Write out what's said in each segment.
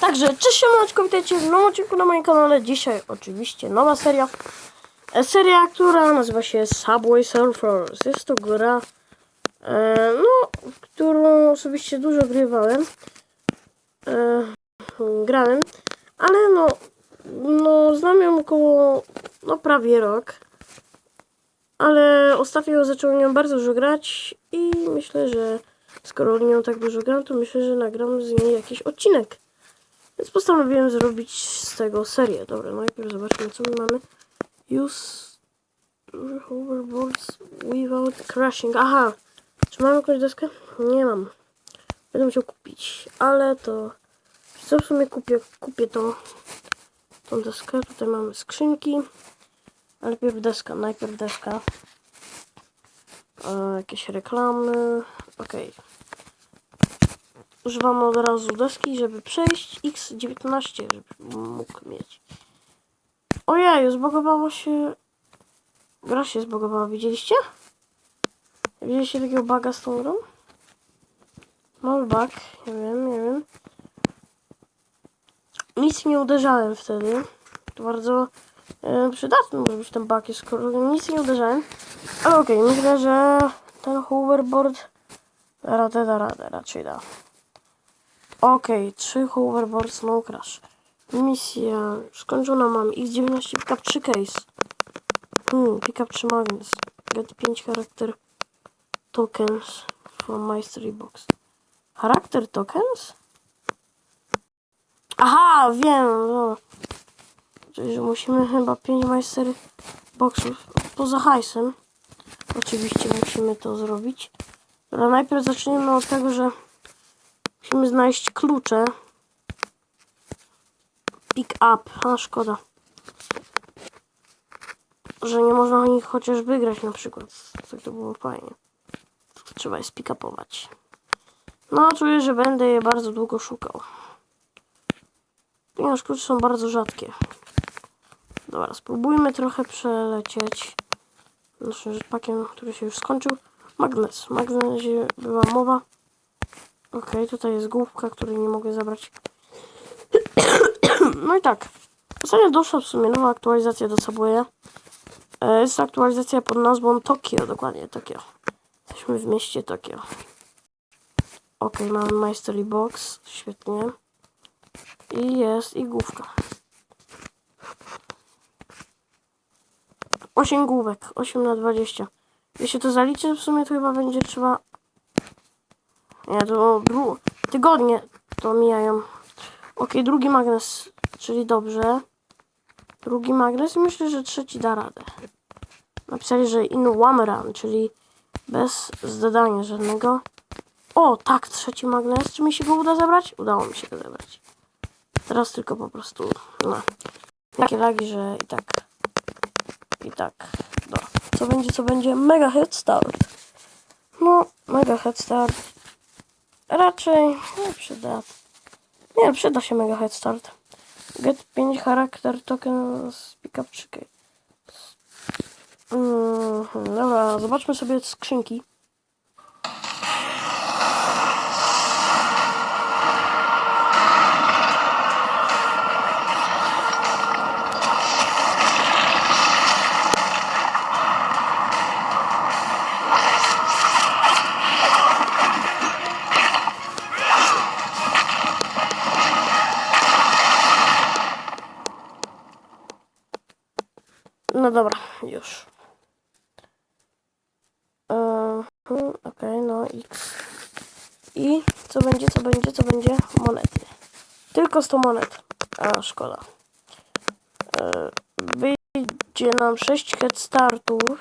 Także cześć siemaneczko, witajcie w nowym odcinku na moim kanale. Dzisiaj oczywiście nowa seria. E, Seria, która nazywa się Subway Surfers. Jest to gra, e, no, którą osobiście dużo grywałem. E, grałem, ale no, no, znam ją około, no, prawie rok. Ale ostatnio zacząłem nią bardzo dużo grać i myślę, że skoro nią tak dużo gram, to myślę, że nagram z niej jakiś odcinek. Więc postanowiłem zrobić z tego serię. Dobra, najpierw zobaczmy, co my mamy. Use hoverboards without crashing. Aha! Czy mam jakąś deskę? Nie mam. Będę musiał kupić, ale to... Co w sumie kupię? Kupię to, tą deskę. Tutaj mamy skrzynki. Najpierw deska, najpierw deska. E, jakieś reklamy. Okej. Używamy od razu deski, żeby przejść X19, żeby mógł mieć. Ojej, zbogowało się... Gra się zbogowała, widzieliście? Widzieliście takiego buga z tą grą? Mały bug, nie wiem, nie wiem. Nic nie uderzałem wtedy. To bardzo e, przydatny może być ten bug, skoro nic nie uderzałem. Ale okej, myślę, że ten hoverboard da radę, da radę, raczej da. Okej, trzy hoverboards, no crash. Misja skończona mam. X19 pickup 3 case. Hmm, pickup 3 magnets. Get 5 charakter tokens from mystery box. Charakter tokens? Aha, wiem, no. Czyli, że musimy chyba 5 mystery boxów poza hajsem. Oczywiście musimy to zrobić. Ale najpierw zaczniemy od tego, że Musimy znaleźć klucze. Pick up. A szkoda. Że nie można o nich chociaż wygrać na przykład. Tak to było fajnie. Trzeba je spick-upować. No, czuję, że będę je bardzo długo szukał. Ponieważ klucze są bardzo rzadkie. Dobra, spróbujmy trochę przelecieć naszym jetpackiem, który się już skończył. Magnes. Magnesie była mowa. Okej, tutaj jest główka, której nie mogę zabrać. no i tak. Ostatnio doszła w sumie nowa aktualizacja do Subwaya. E, Jest to aktualizacja pod nazwą Tokio, dokładnie Tokio. Jesteśmy w mieście Tokio. Okej, mamy Mystery Box, świetnie. I jest i główka. 8 główek, 8 na 20. Jeśli to zaliczę, w sumie to chyba będzie trzeba nie, to dru- tygodnie to mijają. Ok, drugi magnes, czyli dobrze. Drugi magnes i myślę, że trzeci da radę. Napisali, że in one run, czyli bez zdania żadnego. O, tak, trzeci magnes. Czy mi się go uda zabrać? Udało mi się go zabrać. Teraz tylko po prostu, no. Takie lagi, że i tak, i tak, no. Co będzie, co będzie? Mega head start. No, mega head start. Raczej nie przyda. Nie, przyda się mega head start. Get 5 charakter token z pickup 3 mm, Dobra, zobaczmy sobie skrzynki. No dobra, już. Eee, Okej, no X. I co będzie, co będzie, co będzie? Monety. Tylko 100 monet. A, szkoda. Eee, wyjdzie nam 6 head startów.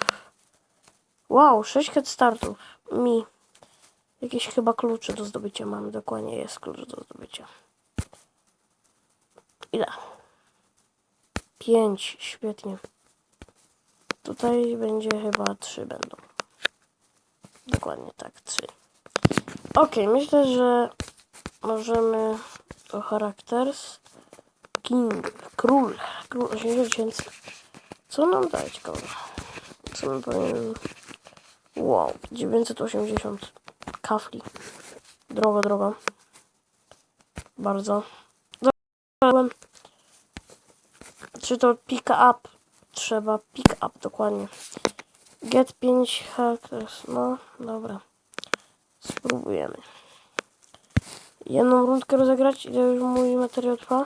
Wow, 6 head startów. Mi. Jakieś chyba klucze do zdobycia mamy. Dokładnie jest klucz do zdobycia. Ile? 5. Świetnie. Tutaj będzie chyba trzy będą. Dokładnie tak, trzy. Ok, myślę, że możemy to charakters. King, król, król 80 tysięcy. Co nam daje ciekawe? Co my powinien... Wow, 980 kafli. Drogo, drogo. Bardzo. Czy to pick up? Trzeba pick up dokładnie. Get 5 characters. No, dobra. Spróbujemy. Jedną rundkę rozegrać. Ile już mój materiał trwa?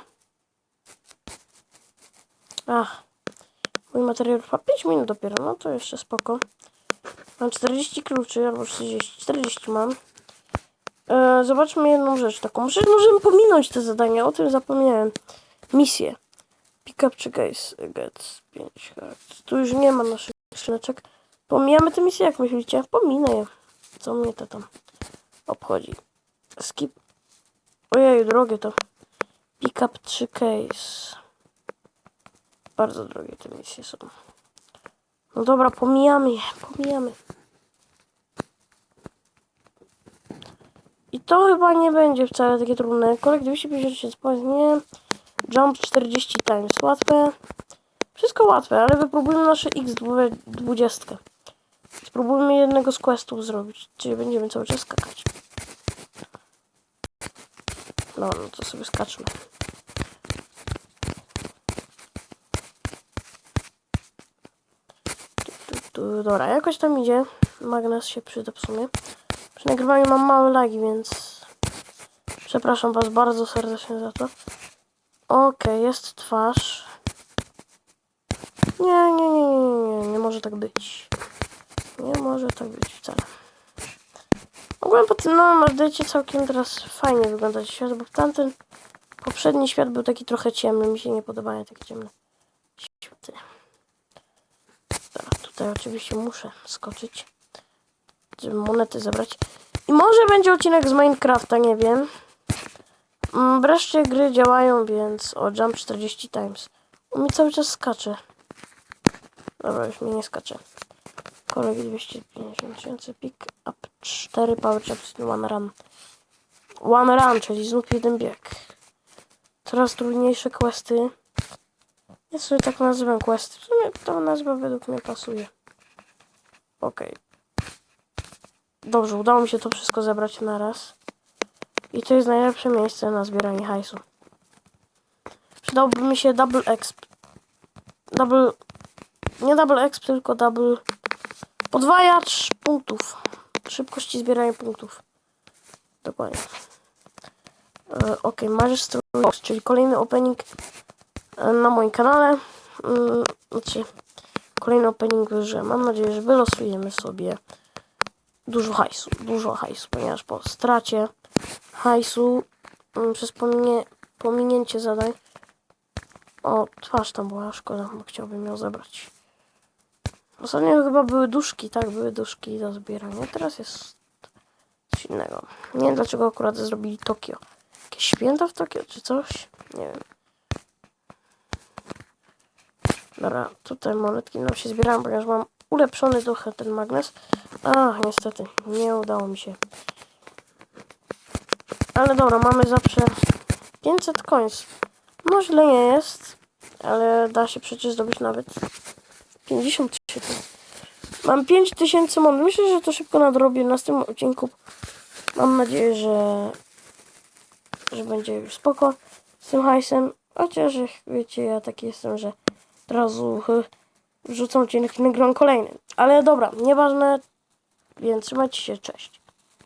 Ach. Mój materiał trwa 5 minut dopiero. No to jeszcze spoko. Mam 40 kluczy albo 30. 40 mam. E, zobaczmy jedną rzecz taką. Może możemy pominąć te zadania. O tym zapomniałem. Misje. Pick up czy case. Get 5 characters. Tu już nie ma naszych skrzyneczek. Pomijamy te misje, jak myślicie? Pominę je. Co mnie to tam obchodzi? Skip. Ojej, drogie to. Pick up 3 case. Bardzo drogie te misje są. No dobra, pomijamy je, pomijamy. I to chyba nie będzie wcale takie trudne. Kolek 256 points, nie. Jump 40 times, łatwe. Wszystko łatwe, ale wypróbujmy nasze X20. Spróbujmy jednego z questów zrobić, czyli będziemy cały czas skakać. No, no to sobie skaczmy. Tu, tu, dobra, jakoś tam idzie. Magnes się przyda w sumie. Przy nagrywaniu mam małe lagi, więc przepraszam Was bardzo serdecznie za to. Okej, jest twarz. Nie, nie, nie, nie, nie, nie może tak być. Nie może tak być wcale. Ogólnie po tym nowym update'cie całkiem teraz fajnie wygląda świat, bo tamten poprzedni świat był taki trochę ciemny. Mi się nie podobają takie ciemne światy. Dobra, tutaj oczywiście muszę skoczyć, żeby monety zebrać. I może będzie odcinek z Minecrafta, nie wiem. Mm, Wreszcie gry działają, więc o jump 40 times. On mi cały czas skacze. Dobra, już mi nie skacze. Kolek 250 tysięcy, pick up 4 power i one run. One run, czyli znów jeden bieg. Coraz trudniejsze questy. Ja sobie tak nazywam questy. W sumie ta nazwa według mnie pasuje. Okej. Dobrze, udało mi się to wszystko zebrać na raz. I to jest najlepsze miejsce na zbieranie hajsu. Przydałby mi się double exp. Double... Nie double exp, tylko double... Podwajacz punktów. Szybkości zbierania punktów. Dokładnie. E, ok, Majesty Box, czyli kolejny opening e, na moim kanale. Mm, znaczy, kolejny opening, że mam nadzieję, że wylosujemy sobie dużo hajsu. Dużo hajsu, ponieważ po stracie hajsu mm, przez pominie, pominięcie zadań. O, twarz tam była, szkoda, bo chciałbym ją zebrać. Ostatnio chyba były duszki, tak, były duszki do zbierania. Teraz jest coś innego. Nie wiem dlaczego akurat zrobili Tokio. Jakieś święta w Tokio, czy coś? Nie wiem. Dobra, tutaj monetki nam się zbierałem, ponieważ mam ulepszony trochę ten magnes. Ach, niestety, nie udało mi się. Ale dobra, mamy zawsze 500 coins. No źle nie jest, ale da się przecież zdobyć nawet 53. Mam 5000 mon. Myślę, że to szybko nadrobię na tym odcinku. Mam nadzieję, że, że będzie już spoko z tym hajsem. Chociaż wiecie, ja taki jestem, że od razu hy, wrzucam odcinek i nagram kolejny. Ale dobra, nieważne, więc trzymajcie się, cześć.